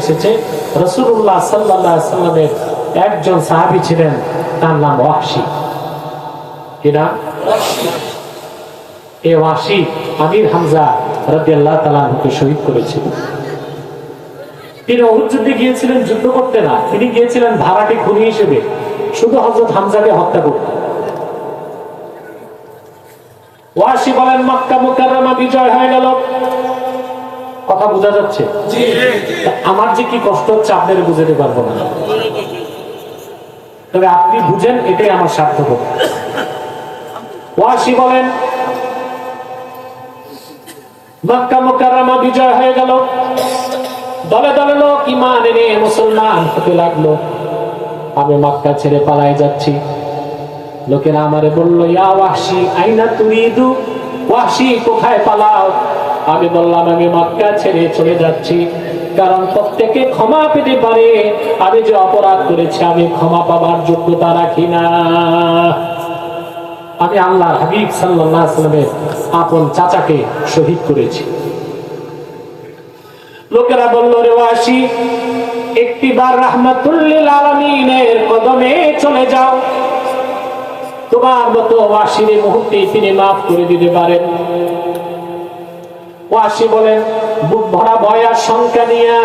এসেছে। রসুল্লাহ সাল্লাহ সাল্লামের একজন সাহাবী ছিলেন, তার নাম নাম? এ ওয়াহশি আমির হামজা শহীদ করেছিল তিনি গিয়েছিলেন, যুদ্ধ করতে না। তিনি গিয়েছিলেন ভাড়াটি খুনি হিসেবে। শুধু হযরত হামজাকে হত্যা করতে। ওয়াসি বলেন, মক্কা মুকাররমা বিজয় হয়ে গেল। কথা বোঝা যাচ্ছে? আমার যে কি কষ্ট হচ্ছে আপনারা বুঝাতে পারব না। তবে আপনি বুঝেন এটাই আমার সার্থক ওয়াসি বলেন মক্কা মুকাররমা বিজয় হয়ে গেল। দলে দলে লোক ইমান এনে মুসলমান হতে লাগল। আমি মক্কা ছেড়ে পালাই যাচ্ছি। লোকেরা আমারে বলল ইয়া ওয়াহশি আইনা তুরিদু? ওয়াহশি কোথায় পালাও? আমি বললাম, আমি মক্কা ছেড়ে চলে যাচ্ছি। কারণ প্রত্যেকে ক্ষমা পেতে পারে। আমি যে অপরাধ করেছি, আমি ক্ষমা পাবার যোগ্যতা রাখি না। আমি আল্লাহ হাবিব সাল্লামের আপন চাচাকে শহীদ করেছি। লোকেরা বলল, রে ওয়াসি একটিবার রাহমাতুল্লিল আলামিনের কদমে চলে যাও। তোমার মতো ওয়াসির মুহূর্তে তিনি মাফ করে দিতে পারেন। বলেন, বুক ভরা ভয় আর শঙ্কা নিয়ে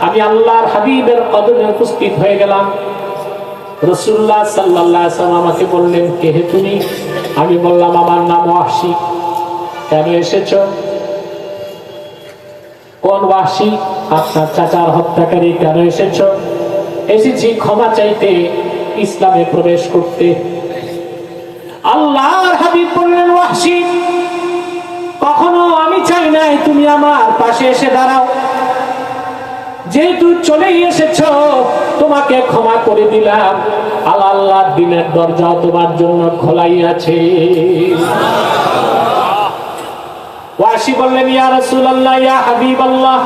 আমি আল্লাহর হাবিবের কদমে উপস্থিত হয়ে গেলাম। রসুল্লাহ আমাকে বললেন, কে হে তুমি? আমি বললাম, আমার নাম ওয়াসি। কেন এসেছ? কোন ওয়াসি? আপনার চাচার হত্যাকারী, কেন এসেছ? এসেছি ক্ষমা চাইতে, ইসলামে প্রবেশ করতে। আল্লাহর হাবিব বললেন, ওয়াসি নাই, তুমি আমার পাশে এসে দাঁড়াও। যেহেতু চলেই এসেছ, তোমাকে ক্ষমা করে দিলাম। আল্লাহ আল্লাহর দিনের দরজা তোমার জন্য খোলাই আছে ওয়াসি বললেন, ইয়া রাসূলুল্লাহ, ইয়া হাবিবাল্লাহ।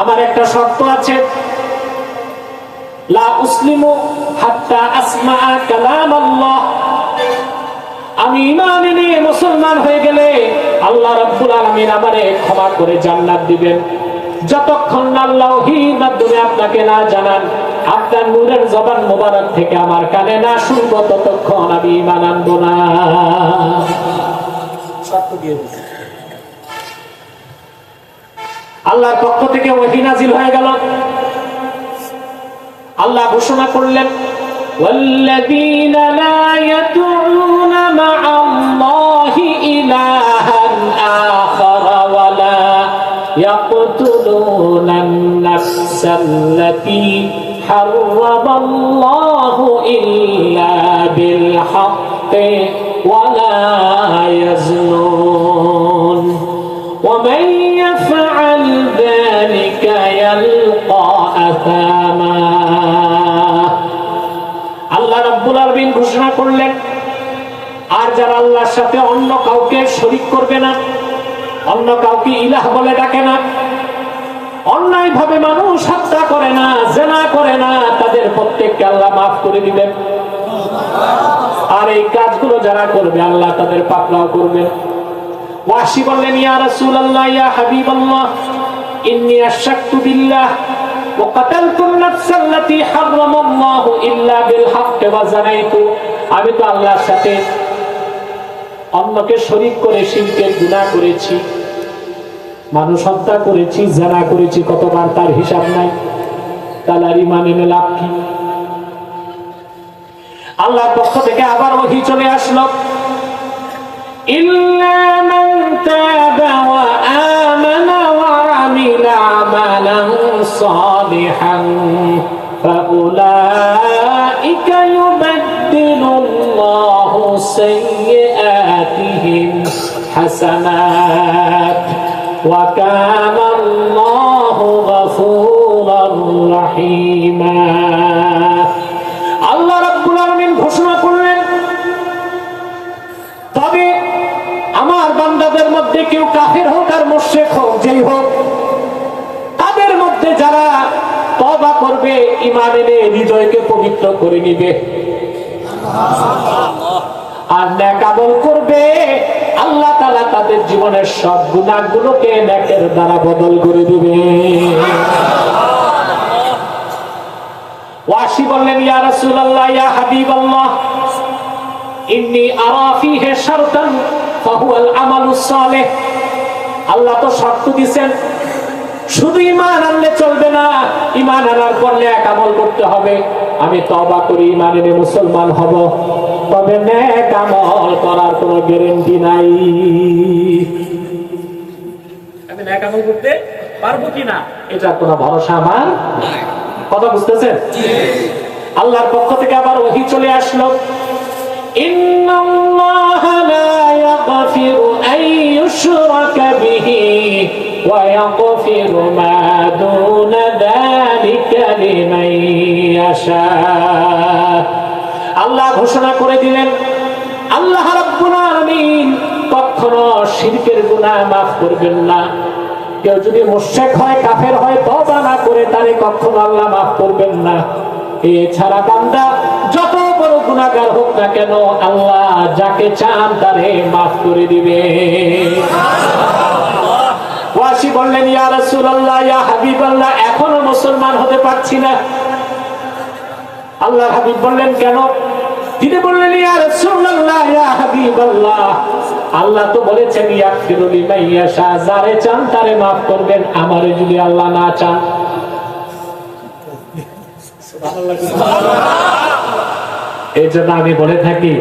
আমার একটা শর্ত আছে। লা উসলিমু হাত্তা আসমা কালাম আল্লাহ আমি ঈমান এনে মুসলমান হয়ে গেলে আল্লাহ রাব্বুল আলামিন আমারে ক্ষমা করে জান্নাত দিবেন যতক্ষণ না আল্লাহ ওহীর মাধ্যমে আপনাকে না জানান আপনার নূরের জবান মোবারক থেকে আমার কানে না শুনবো ততক্ষণ আমি ঈমান আনবো না শর্ত দিয়ে দিয়েছে আল্লাহর পক্ষ থেকে ওহী নাজিল হয়ে গেল আল্লাহ ঘোষণা করলেন والذين لا يدعون مع الله إلها آخر ولا يقتلون النفس التي حرم الله إلا بالحق ولا يزنون ومن يفعل ذلك يلقى أثاما আল্লাহ রাব্বুল আলামিন ঘোষণা করলেন আর যারা আল্লাহর সাথে অন্য কাউকে শরীক করবে না অন্য কাউকে ইলাহ বলে ডাকে না অন্যায় ভাবে মানুষ হত্যা করে না জেনা করে না তাদের প্রত্যেককে আল্লাহ মাফ করে দিবেন আর এই কাজগুলো যারা করবে আল্লাহ তাদের পাকড়াও করবেন ওয়াসি বললেন ইয়া রাসূলুল্লাহ ইয়া হাবিবাল্লাহ ইন্নী আশাকতু বিল্লাহ وقتلت النفس التي حرم الله الا بالحق وزنيت আমি তো আল্লাহর সাথে অন্যকে শরিক করে শিল্পের গুণা করেছি, মানুষ হত্যা করেছি, জানা করেছি, কতবার তার হিসাব নাই তালারি মানে এনে লাভ কি? আল্লাহর পক্ষ থেকে আবার ওহি চলে আসলো। ইল্লা মান তাবা ওয়া আমানা ওয়া আমিলা আমালান সালিহান ফাউলাইকা ইউবাদদিলুল্লাহু حسنات وكان الله غفورا رحيما الله رب العالمين ঘোষণা করলেন তবে আমার বান্দাদের মধ্যে কেউ কাফের হোক আর মোশেক হোক যেই হোক তাদের মধ্যে যারা তবা করবে ইমান এনে হৃদয়কে পবিত্র করে নিবে আর ন্যাকামল করবে আল্লাহ তালা তাদের জীবনের সব গুণাগুলোকে নেকের দ্বারা বদল করে দিবে। ওয়াসি বললেন, ইয়া রাসূলুল্লাহ, ইয়া হাবিবাল্লাহ, ইন্নী আরা ফীহি শারতান, ফাহুয়াল আমালুস সালেহ। আল্লাহ তো শর্ত দিবেন শুধু ইমান আনলে চলবে না ইমান আনার পর এক আমল করতে হবে। আমি তবা করি ইমান এনে মুসলমান হব। তবে নেক আমল করার কোনো গ্যারেন্টি নাই। আমি নেক আমল করতে পারব এটা কোনো ভরসা আমার কথা বুঝতেছেন? আল্লাহর পক্ষ থেকে আবার ওহি চলে আসলো। ইন্নাল্লাহা লা ইয়াগফিরু আইয়ুশরাকা বিহি ওয়া ইয়াগফিরু মা দুনা যালিকা লিমান ইয়াশা। আল্লাহ ঘোষণা করে দিলেন, আল্লাহ কখনো শিরকের গুনাহ মাফ করবেন না। কেউ যদি মুশরিক হয়, কাফের হয়, তওবা না করে তারে কখনো আল্লাহ মাফ করবেন না। এছাড়া বান্দা, যত বড় গুনাহগার হোক না কেন, আল্লাহ যাকে চান তারে মাফ করে দিবে। ওয়াসি বললেন, ইয়া রাসূলুল্লাহ, ইয়া হাবিবাল্লাহ, এখনও মুসলমান হতে পারছি না। আল্লাহ হাবিব বললেন, কেন? তিনি বললেন ইয়া রাসূলুল্লাহ ইয়া হাবিবাল্লাহ। আল্লাহ তো বলেছেন ইয়াগফিরু লিমান ইয়াশা। যারে চান তারে maaf করবেন আমারে যদি আল্লাহ না চান। এই জন্য আমি বলে থাকি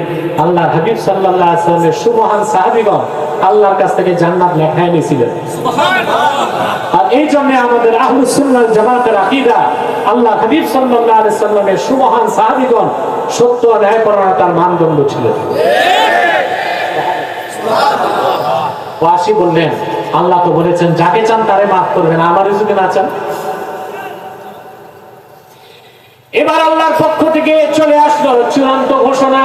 আল্লাহ হাবিব সাল্লাল্লাহু আলাইহি ওয়াসাল্লামের সুমহান সাহাবীগণ আল্লাহর কাছ থেকে জান্নাত লেখায় নিয়েছিলেন। আর এই জন্য আমাদের সুন্নাহ জামাতের আকীদা আল্লাহ হাবিব সাল্লাল্লাহু আলাইহি সাল্লামের সুমহান সাহাবীগণ সত্য ও ন্যায়পরায়ণতার মানদণ্ড ছিল। ওয়াসি বললেন আল্লাহ তো বলেছেন যাকে চান তারে মাফ করবেন আমার যদি না চান। এবার আল্লাহর পক্ষ থেকে চলে আসলো চূড়ান্ত ঘোষণা।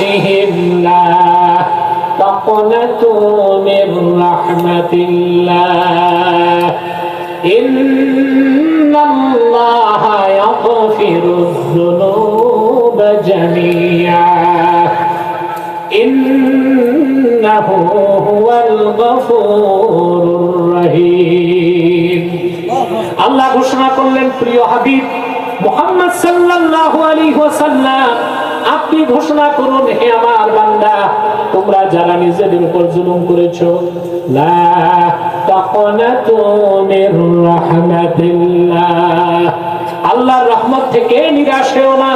أنفسهم لا تقنطوا من رحمة الله إن الله يغفر الذنوب جميعا إنه هو الغفور الرحيم আল্লাহ ঘোষণা করলেন প্রিয় হাবিব মোহাম্মদ সাল্লাল্লাহু আলাইহি ওয়াসাল্লাম আপনি ঘোষণা করুন, হে আমার বান্দা, তোমরা যারা নিজেদের উপর জুলুম করেছ, লা তাকনাতু মির রাহমাতিল্লাহ। আল্লাহর রহমত থেকে নিরাশ হও না।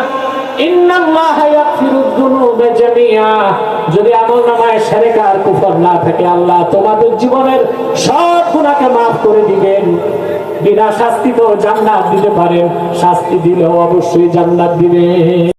যদি কুফর না থাকে, আল্লাহ তোমাদের জীবনের সব গুনাহকে maaf করে দিবেন। বিনা শাস্তি তো জান্নাত দিতে পারেন, শাস্তি দিলেও অবশ্যই জান্নাত দিবেন।